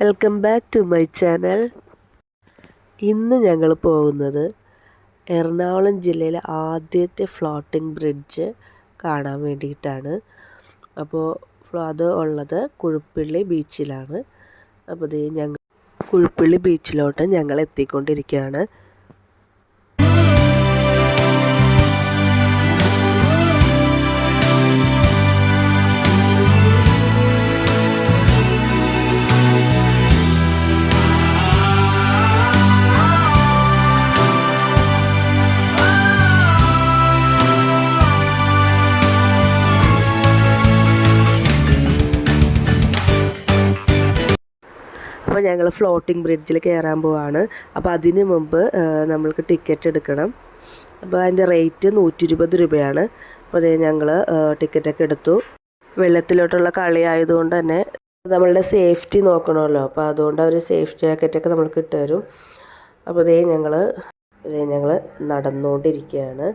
Welcome back to my channel. ഇന്ന് ഞങ്ങൾ പോകുന്നത് എറണാകുളം ജില്ലയിലെ ആദ്യത്തെ ഫ്ലോട്ടിംഗ് ബ്രിഡ്ജ് കാണാൻ വേണ്ടിയിട്ടാണ്. അപ്പോൾ അത് ഉള്ളത് കുഴുപ്പള്ളി ബീച്ചിലാണ്. അപ്പോൾ ഇത് ഞങ്ങൾ കുഴുപ്പള്ളി ബീച്ചിലോട്ട് ഞങ്ങൾ എത്തിക്കൊണ്ടിരിക്കുകയാണ്. ഞങ്ങൾ ഫ്ലോട്ടിംഗ് ബ്രിഡ്ജിൽ കയറാൻ പോവാണ്. അപ്പോൾ അതിന് മുമ്പ് നമ്മൾക്ക് ടിക്കറ്റ് എടുക്കണം. അപ്പോൾ അതിന്റെ റേറ്റ് നൂറ്റി ഇരുപത് രൂപയാണ്. അപ്പോൾ അതേ ഞങ്ങൾ ടിക്കറ്റൊക്കെ എടുത്തു. വെള്ളത്തിലോട്ടുള്ള കളി ആയതുകൊണ്ട് തന്നെ നമ്മളുടെ സേഫ്റ്റി നോക്കണമല്ലോ. അപ്പോൾ അതുകൊണ്ട് അവർ സേഫ്റ്റി ജാക്കറ്റൊക്കെ നമ്മൾക്ക് ഇട്ട് തരും. അപ്പോൾ ഇതേ ഞങ്ങൾ ഇതേ ഞങ്ങൾ നടന്നുകൊണ്ടിരിക്കുകയാണ്.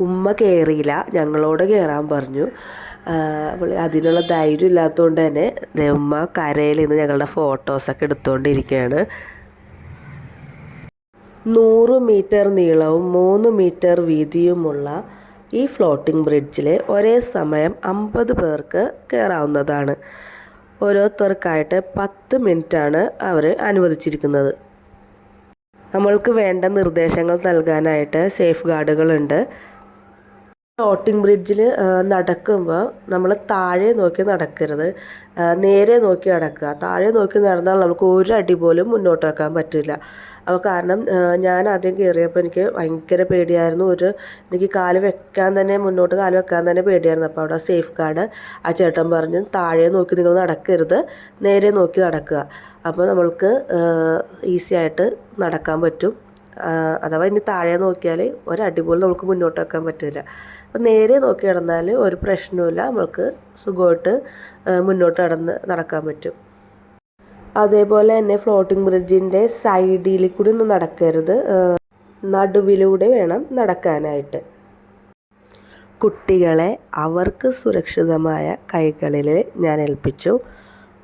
ഉമ്മ കയറിയില്ല ഞങ്ങളോട് കയറാൻ പറഞ്ഞു. അപ്പോൾ അതിനുള്ള ധൈര്യം ഇല്ലാത്തതുകൊണ്ട് തന്നെ ഉമ്മ കരയിൽ നിന്ന് ഞങ്ങളുടെ ഫോട്ടോസൊക്കെ എടുത്തുകൊണ്ടിരിക്കുകയാണ് നൂറ് മീറ്റർ നീളവും മൂന്ന് മീറ്റർ വീതിയുമുള്ള ഈ ഫ്ലോട്ടിംഗ് ബ്രിഡ്ജിൽ ഒരേ സമയം അമ്പത് പേർക്ക് കയറാവുന്നതാണ് ഓരോരുത്തർക്കായിട്ട് പത്ത് മിനിറ്റാണ് അവർ അനുവദിച്ചിരിക്കുന്നത്. നമ്മൾക്ക് വേണ്ട നിർദ്ദേശങ്ങൾ നൽകാനായിട്ട് സേഫ് ഗാർഡുകളുണ്ട് ഫ്ലോട്ടിംഗ് ബ്രിഡ്ജിൽ നടക്കുമ്പോൾ നമ്മൾ താഴെ നോക്കി നടക്കരുത്. നേരെ നോക്കി നടക്കുക. താഴെ നോക്കി നടന്നാൽ നമുക്ക് ഒരു അടി പോലും മുന്നോട്ട് വെക്കാൻ പറ്റില്ല. അപ്പോൾ കാരണം ഞാൻ ആദ്യം കയറിയപ്പോൾ എനിക്ക് ഭയങ്കര പേടിയായിരുന്നു. ഒരു എനിക്ക് കാൽ വെക്കാൻ തന്നെ മുന്നോട്ട് കാൽ വെക്കാൻ തന്നെ പേടിയായിരുന്നു. അപ്പോൾ അവിടെ സേഫ് ഗാർഡ് ആ ചേട്ടൻ പറഞ്ഞു താഴെ നോക്കി നിങ്ങൾ നടക്കരുത്. നേരെ നോക്കി നടക്കുക. അപ്പോൾ നമ്മൾക്ക് ഈസി ആയിട്ട് നടക്കാൻ പറ്റും. അഥവാ ഇനി താഴെ നോക്കിയാൽ ഒരടി പോലും നമുക്ക് മുന്നോട്ട് വെക്കാൻ പറ്റില്ല അപ്പം നേരെ നോക്കി നടന്നാൽ ഒരു പ്രശ്നവുമില്ല. നമുക്ക് സുഖമായിട്ട് മുന്നോട്ട് നടന്ന് നടക്കാൻ പറ്റും. അതേപോലെ തന്നെ ഫ്ലോട്ടിംഗ് ബ്രിഡ്ജിന്റെ സൈഡിൽ കൂടി ഒന്നും നടക്കരുത്. നടുവിലൂടെ വേണം നടക്കാനായിട്ട്. കുട്ടികളെ അവർക്ക് സുരക്ഷിതമായ കൈകളിൽ ഞാൻ ഏൽപ്പിച്ചു.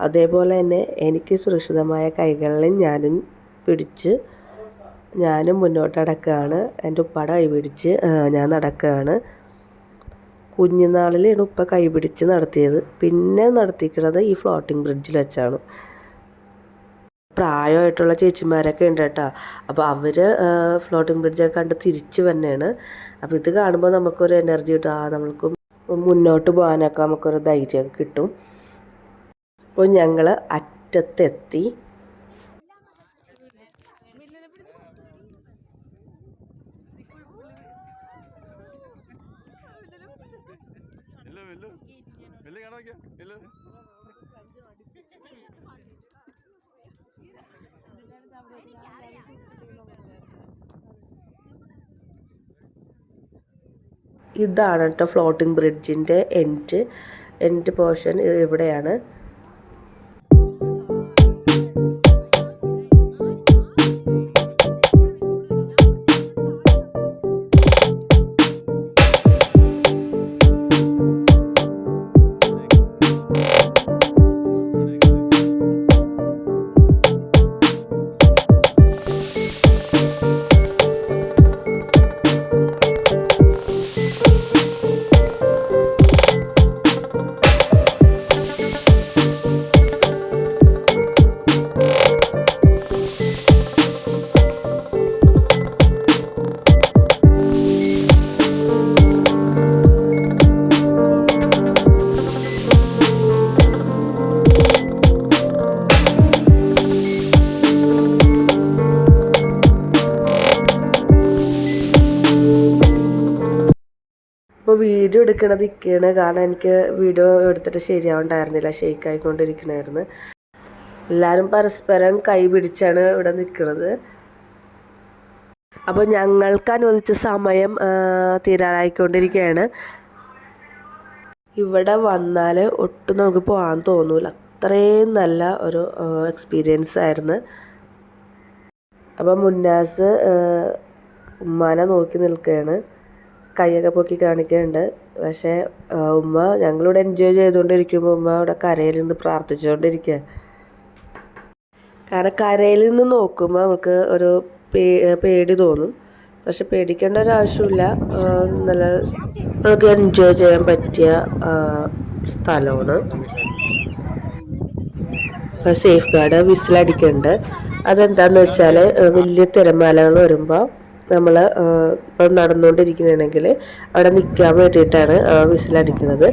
അതേപോലെ തന്നെ എനിക്ക് സുരക്ഷിതമായ കൈകളിൽ ഞാനും പിടിച്ച് ഞാനും മുന്നോട്ട് നടക്കുകയാണ് എന്റെ ഉപ്പയുടെ കൈ പിടിച്ച് ഞാൻ നടക്കുകയാണ്. കുഞ്ഞുനാളിലാണ് ഉപ്പ കൈ പിടിച്ച് നടത്തിയത്. പിന്നെ നടത്തിക്കുന്നത് ഈ ഫ്ലോട്ടിംഗ് ബ്രിഡ്ജിൽ വെച്ചാണ്. പ്രായമായിട്ടുള്ള ചേച്ചിമാരൊക്കെ ഉണ്ട് കേട്ടോ. അപ്പോൾ അവർ ഫ്ലോട്ടിംഗ് ബ്രിഡ്ജൊക്കെ കണ്ട് തിരിച്ചു തന്നെയാണ് അപ്പോൾ ഇത് കാണുമ്പോൾ നമുക്കൊരു എനർജി കിട്ടും. ആ നമ്മൾക്ക് മുന്നോട്ട് പോകാനൊക്കെ നമുക്കൊരു ധൈര്യം കിട്ടും. അപ്പോൾ ഞങ്ങൾ അറ്റത്തെത്തി. വെല്ലു കാണാൻ ഇതാണ് കേട്ടോ ഫ്ലോട്ടിംഗ് ബ്രിഡ്ജിന്റെ എൻഡ് എൻഡ് പോർഷൻ ഇവിടെയാണ്. ഇപ്പോൾ വീഡിയോ എടുക്കണത് ഇക്കയാണ്. കാരണം എനിക്ക് വീഡിയോ എടുത്തിട്ട് ശരിയാവണ്ടായിരുന്നില്ല. ഷെയ്ക്ക് ആയിക്കൊണ്ടിരിക്കണായിരുന്നു എല്ലാവരും പരസ്പരം കൈ പിടിച്ചാണ് ഇവിടെ നിൽക്കുന്നത് അപ്പോൾ ഞങ്ങൾക്ക് അനുവദിച്ച സമയം തീരാറായിക്കൊണ്ടിരിക്കുകയാണ് ഇവിടെ വന്നാൽ ഒട്ടും നമുക്ക് പോകാൻ തോന്നൂല. അത്രയും നല്ല ഒരു എക്സ്പീരിയൻസ് ആയിരുന്നു. അപ്പോൾ മുന്നാസ് ഉമ്മാനെ നോക്കി നിൽക്കുകയാണ്. കൈയൊക്കെ പൊക്കി കാണിക്കുന്നുണ്ട്. പക്ഷേ ഉമ്മ ഞങ്ങളിവിടെ എൻജോയ് ചെയ്തുകൊണ്ടിരിക്കുമ്പോൾ ഉമ്മ അവിടെ കരയിൽ നിന്ന് പ്രാർത്ഥിച്ചുകൊണ്ടിരിക്കുക കാരണം കരയിൽ നിന്ന് നോക്കുമ്പോൾ നമുക്ക് ഒരു പേടി തോന്നും. പക്ഷെ പേടിക്കേണ്ട ഒരു ആവശ്യമില്ല. നല്ല നമുക്ക് എൻജോയ് ചെയ്യാൻ പറ്റിയ സ്ഥലമാണ്. സേഫ് ഗാർഡ് വിസിലടിക്കുന്നുണ്ട്. അതെന്താണെന്ന് വെച്ചാൽ വലിയ തിരമാലകൾ വരുമ്പോൾ നമ്മൾ ഇപ്പം നടന്നുകൊണ്ടിരിക്കുകയാണെങ്കിൽ അവിടെ നിൽക്കാൻ വേണ്ടിയിട്ടാണ് വിസിലടിക്കുന്നത്.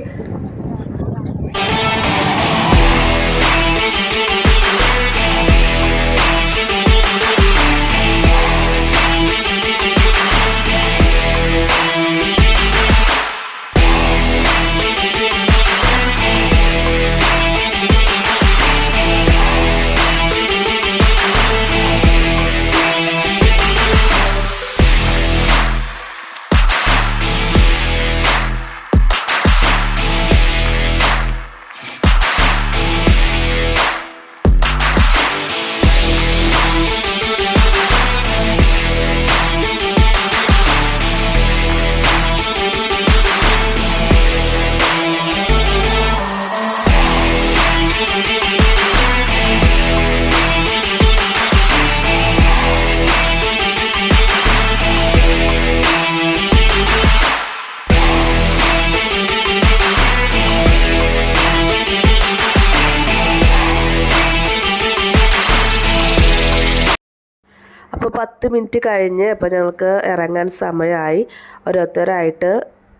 പത്ത് മിനിറ്റ് കഴിഞ്ഞ് അപ്പോൾ ഞങ്ങൾക്ക് ഇറങ്ങാൻ സമയമായി. ഓരോരുത്തരായിട്ട്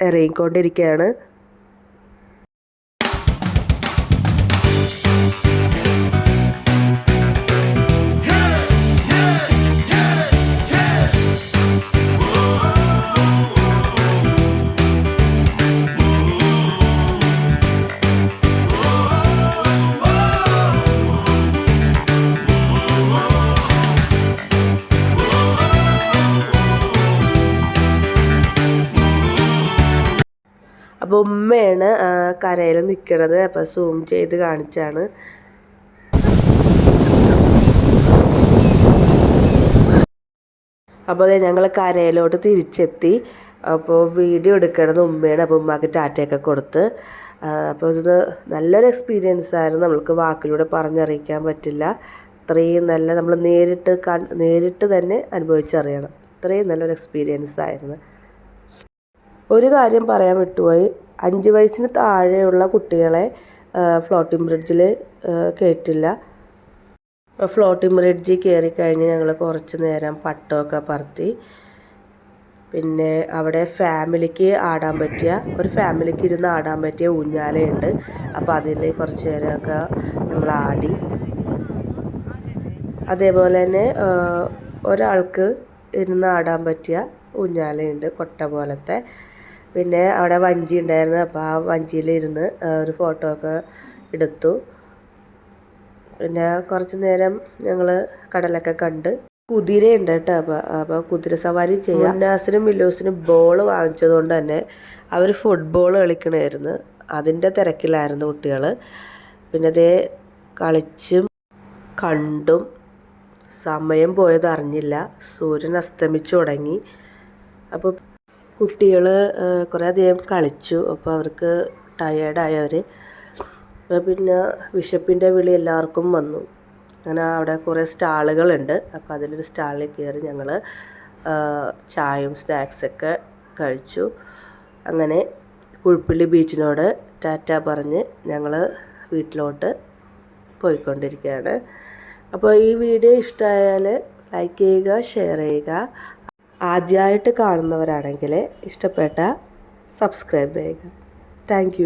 ഇറങ്ങിക്കൊണ്ടിരിക്കുകയാണ്. കരയിൽ നിൽക്കണത് അപ്പോൾ സൂം ചെയ്ത് കാണിച്ചാണ്. അപ്പോൾ അതെ ഞങ്ങൾ കരയിലോട്ട് തിരിച്ചെത്തി. അപ്പോൾ വീഡിയോ എടുക്കണത് ഉമ്മയാണ് അപ്പോൾ ഉമ്മക്ക് ടാറ്റയൊക്കെ കൊടുത്ത്. അപ്പോൾ ഇത് നല്ലൊരു എക്സ്പീരിയൻസ് ആയിരുന്നു. നമ്മൾക്ക് വാക്കിലൂടെ പറഞ്ഞറിയിക്കാൻ പറ്റില്ല. അത്രയും നല്ല നമ്മൾ നേരിട്ട് നേരിട്ട് തന്നെ അനുഭവിച്ചറിയണം. അത്രയും നല്ലൊരു എക്സ്പീരിയൻസ് ആയിരുന്നു. ഒരു കാര്യം പറയാൻ വിട്ടുപോയി. അഞ്ച് വയസ്സിന് താഴെയുള്ള കുട്ടികളെ ഫ്ലോട്ടിംഗ് ബ്രിഡ്ജിൽ കയറ്റില്ല ഫ്ലോട്ടിംഗ് ബ്രിഡ്ജിൽ കയറി കഴിഞ്ഞ് ഞങ്ങൾ കുറച്ച് നേരം പട്ടമൊക്കെ പറത്തി. പിന്നെ അവിടെ ഫാമിലിക്ക് ആടാൻ പറ്റിയ ഒരു ഫാമിലിക്ക് ഇരുന്ന് ആടാൻ പറ്റിയ ഊഞ്ഞാലയുണ്ട്. അപ്പോൾ അതിൽ കുറച്ച് നേരമൊക്കെ നമ്മൾ ആടി. അതേപോലെ തന്നെ ഒരാൾക്ക് ഇരുന്ന് ആടാൻ പറ്റിയ ഊഞ്ഞാലയുണ്ട് കൊട്ട പോലത്തെ. പിന്നെ അവിടെ വഞ്ചി ഉണ്ടായിരുന്നു. അപ്പോൾ ആ വഞ്ചിയിലിരുന്ന് ഇരുന്ന് ഒരു ഫോട്ടോ ഒക്കെ എടുത്തു. പിന്നെ കുറച്ച് നേരം ഞങ്ങൾ കടലൊക്കെ കണ്ട് കുതിരയുണ്ട് കേട്ടോ. അപ്പോൾ അപ്പോൾ കുതിര സവാരി ചെയ്യാം. ഉന്നാസിനും വില്ലൂസിനും ബോൾ വാങ്ങിച്ചതുകൊണ്ട് തന്നെ അവർ ഫുട്ബോൾ കളിക്കണമായിരുന്നു അതിന്റെ തിരക്കിലായിരുന്നു കുട്ടികൾ പിന്നെ അതേ കളിച്ചും കണ്ടും സമയം പോയതറിഞ്ഞില്ല സൂര്യൻ അസ്തമിച്ചു തുടങ്ങി. അപ്പോൾ കുട്ടികൾ കുറേ അധികം കളിച്ചു. അപ്പോൾ അവർക്ക് ടയേർഡായി അവർ അപ്പോൾ പിന്നെ വിശപ്പിന്റെ വിളി എല്ലാവർക്കും വന്നു. അങ്ങനെ അവിടെ കുറേ സ്റ്റാളുകളുണ്ട്. അപ്പോൾ അതിലൊരു സ്റ്റാളിൽ കയറി ഞങ്ങൾ ചായയും സ്നാക്സൊക്കെ കഴിച്ചു. അങ്ങനെ കുഴിപ്പള്ളി ബീച്ചിനോട് ടാറ്റ പറഞ്ഞ് ഞങ്ങൾ വീട്ടിലോട്ട് പോയിക്കൊണ്ടിരിക്കുകയാണ്. അപ്പോൾ ഈ വീഡിയോ ഇഷ്ടമായാൽ ലൈക്ക് ചെയ്യുക ഷെയർ ചെയ്യുക. ആദ്യമായിട്ട് കാണുന്നവരാണെങ്കിൽ ഇഷ്ടപ്പെട്ട സബ്സ്ക്രൈബ് ചെയ്യുക. താങ്ക്